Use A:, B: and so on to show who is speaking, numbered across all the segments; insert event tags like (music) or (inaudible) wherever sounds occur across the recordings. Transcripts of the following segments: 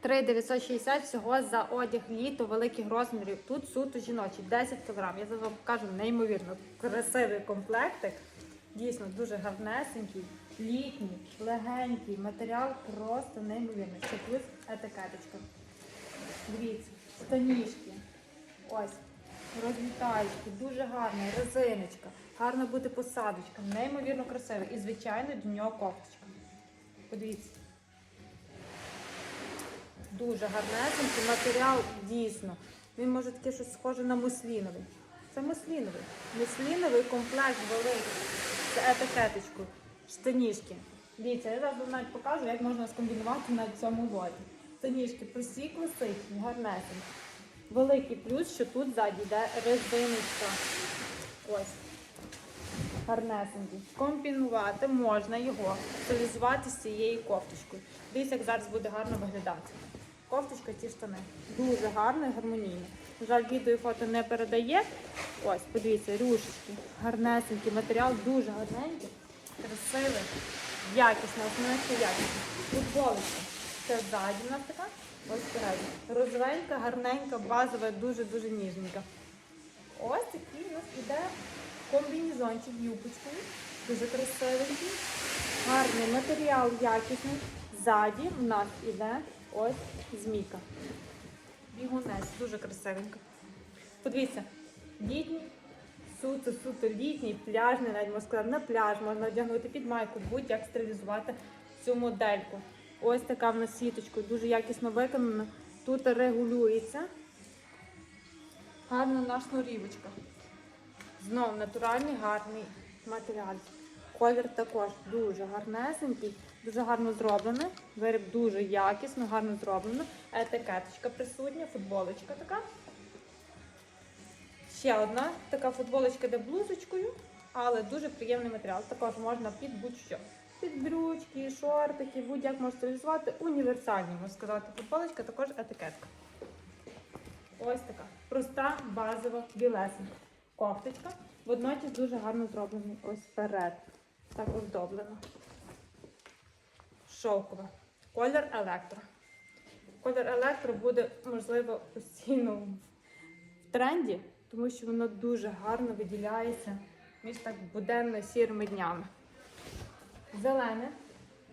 A: 3,960 всього за одяг літо великих розмірів. Тут суто жіночі, 10 кг. Я зараз вам покажу неймовірно красивий комплектик. Дійсно дуже гарнесенький, літній, легенький. Матеріал просто неймовірний. Ще плюс етикеточка. Дивіться, станіжки. Ось, розлітаючки, дуже гарна, резиночка, гарна буде посадочка, неймовірно красивий. І, звичайно, до нього кофточка. Подивіться. Дуже гарнесенький матеріал дійсно. Він може таке щось схоже на мусліновий. Це мусліновий. Мусліновий комплект великий. Це етикеточку, штанішки. Дивіться, я зараз навіть покажу, як можна скомбінувати на цьому лоті. Штанішки прості, класичні, гарнесенькі. Великий плюс, що тут ззаді йде резиночка. Ось. Гарнесенький. Комбінувати можна його, стилізувати з цією кофточкою. Дивіться, як зараз буде гарно виглядати. Кофточка, ті штани. Дуже гарно і гармонійно. На жаль, відео і фото не передає. Ось, подивіться, рюшечки, гарнесенький матеріал, дуже гарненький, красивий, якісний, основне, що якісний. Футболочка. Це ззаді у нас така, ось спереді. Розовенька, гарненька, базова, дуже-дуже ніжненька. Ось такий у нас іде комбінезончик юбочкою. Дуже красивенький. Гарний матеріал якісний. Ззаді у нас іде ось змійка. Бігунець, дуже красивенько. Подивіться, літній, суто, суто літній, пляжний, навіть можна сказати, на пляж можна одягнути під майку, будь-як стилізувати цю модельку. Ось така в нас сіточка, дуже якісно виконана. Тут регулюється. Гарна наша шнурівочка. Знов натуральний гарний матеріал. Колір також дуже гарнесенький, дуже гарно зроблений. Виріб дуже якісно, гарно зроблено. Етикеточка присутня, футболочка така. Ще одна така футболочка де блузочкою, але дуже приємний матеріал. Також можна під будь-що. Під брючки, шортики, будь-як можна стилізувати. Універсальні, можна сказати, футболочка, також етикетка. Ось така. Проста, базова, білесенька. Кофточка. Водночас дуже гарно зроблений ось вперед. Так оздоблено. Шовкова. Колір електро. Колір електро буде, можливо, постійно в тренді, тому що воно дуже гарно виділяється між так буденно сірими днями. Зелене,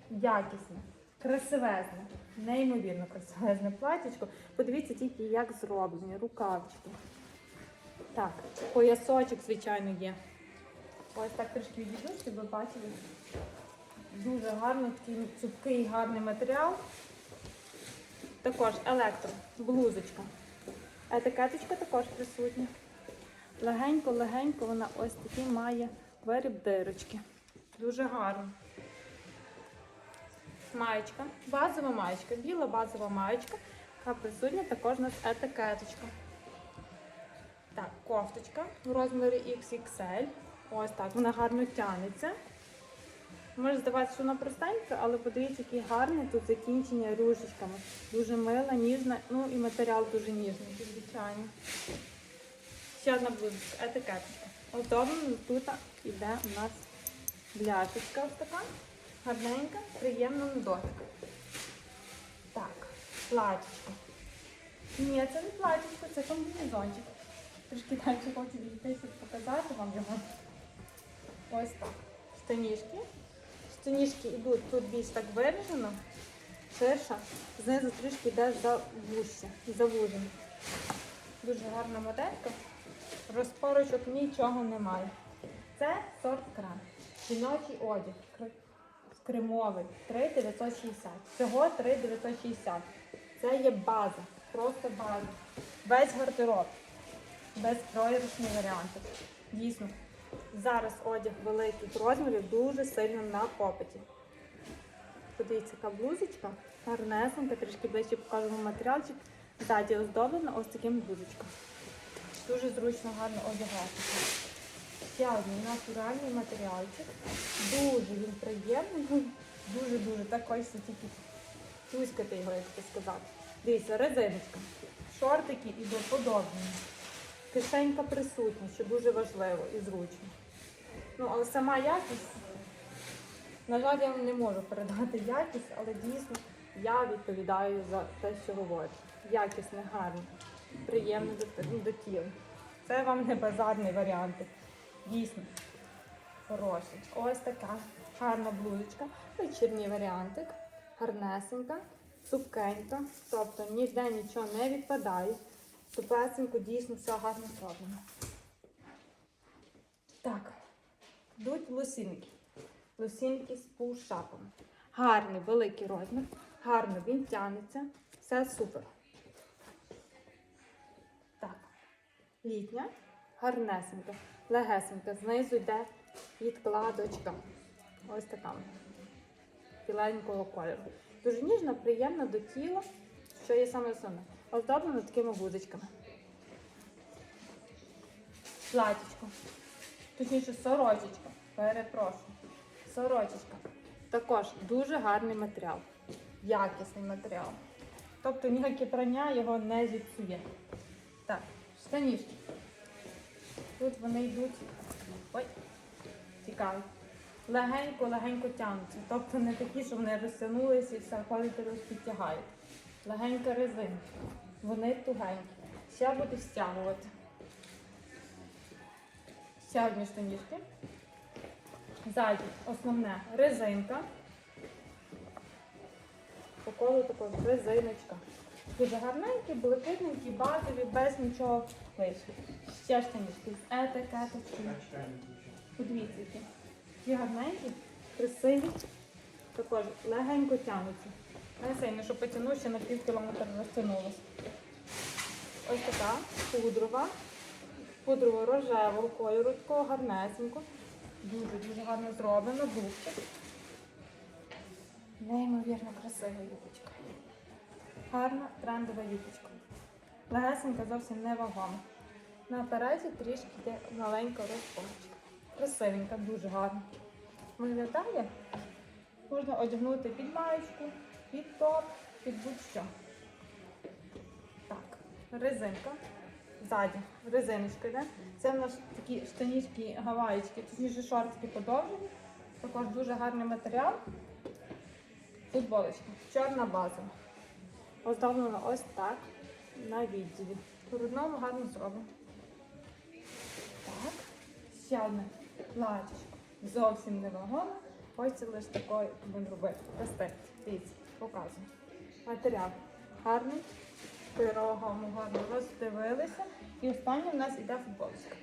A: якісне, красивезне, неймовірно красивезне платічко. Подивіться тільки, як зроблені, рукавчики. Так, поясочок, звичайно, є. Ось так трішки відійду, щоб ви бачили. Дуже гарно, такий цупкий, гарний матеріал. Також електро, блузочка. Етикеточка також присутня. Легенько-легенько вона ось такий має виріб дирочки. Дуже гарно. Маєчка, базова маєчка, біла базова маєчка, яка присутня також у нас етикеточка. Так, кофточка в розмірі XXL. Ось так, вона гарно тянеться. Може здаватися, що вона простенька, але подивіться, який гарний тут закінчення рюшечками. Дуже мила, ніжна, ну і матеріал дуже ніжний, звичайно. Ще одна блузочка, етикеточка. Оздоблено тут іде у нас бляшечка ось така. Гарненька, приємна на дотик. Так, платічко. Ні, це не платічко, це комбінезончик. Трішки далі хочу відійти, щоб показати вам його. Ось так. Штанішки. Штанішки йдуть тут більш так виражено, ширша, знизу трішки йде за завужче, завужено. Дуже гарна моделька. Розпорочок нічого немає. Це сорт кран. Жіночий одяг. Кр- Кремовий. 3,960. Всього 3,960. Це є база. Просто база. Весь гардероб. Без проіграшні варіанти. Дійсно. Зараз одяг великих розмірів дуже сильно на попиті. Подивіться, яка блузочка, гарнесенька, трішки ближче покажемо матеріалчик. Ззаді оздоблена ось таким блузочком. Дуже зручно гарно одягати. Ще натуральний матеріалчик. Дуже він приємний, (laughs) дуже-дуже так хочеться тільки туськати його, як це сказати. Дивіться, резиночка. Шортики ідуть подовжені. Кишенька присутня, що дуже важливо і зручно. Ну, але сама якість, на жаль, я вам не можу передати якість, але дійсно Я відповідаю за те, що говорю. Якісне, гарне, приємне до, до тіла. Це вам не базарний варіант. Дійсно. Хороший. Ось така гарна блузочка. Вечірній варіантик. Гарнесенька, сукенька. Тобто ніде нічого не відпадає. Тупесенько, дійсно все гарно зроблено. Так, йдуть лосінки. Лосінки з пушапом. Гарний великий розмір, гарно він тягнеться. Все супер. Так, літня, гарнесенька, легесенька. Знизу йде відкладочка. Ось така. Біленького кольору. Дуже ніжна, приємна до тіла, що є саме основне. Оздоблена такими гудочками. Платічко. Точніше, сорочечка. Перепрошую. Сорочечка. Також дуже гарний матеріал. Якісний матеріал. Тобто ніяке прання його не зіпсує. Так, штанішки. Тут вони йдуть. Ой, цікаві. Легенько-легенько тягнуться. Тобто не такі, що вони розтягнулися і все ходите розпідтягають. Легенька резинка. Вони тугенькі. Ще буду стягувати. Одні штанішки. Ззаді основне резинка. По колу також резиночка. Дуже гарненькі, блакитненькі, базові, без нічого лишнього. Ще штанішки з етикеточкою. Подивіться, які. Ті гарненькі, красиві, також легенько тягнуться. Не сильно, що потягну, ще на пів кілометра розтягнулося. Ось така пудрова, пудрово-рожевого кольору, такого гарнесенько. Дуже-дуже гарно зроблено, дубчик. Неймовірно красива юбочка. Гарна трендова юбочка. Легесенька зовсім не вагома. На переді трішки йде маленька розпочка. Красивенька, дуже гарна. Виглядає. Можна одягнути під маєчку, під топ, під будь-що. Так, резинка. Ззаді резиночка йде. Це в нас такі штанішки гаваєчки, точніше шортики подовжені. Також дуже гарний матеріал. Футболочка. Чорна база. Оздоблена ось так на відділі. По одному гарно зроблено. Так, ще одне платічко. Зовсім не вагоме. Хочеться лише такою будемо робити. Росте. Дивіться, показую. Матеріал гарний. Пирогом гарно роздивилися. І останнє в нас іде футболочка.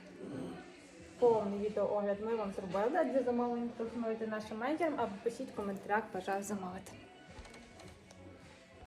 A: Повний відеоогляд ми вам зробили. А для замовлення телефонуйте нашим менеджерам або пишіть в коментарях, бажаю замовити.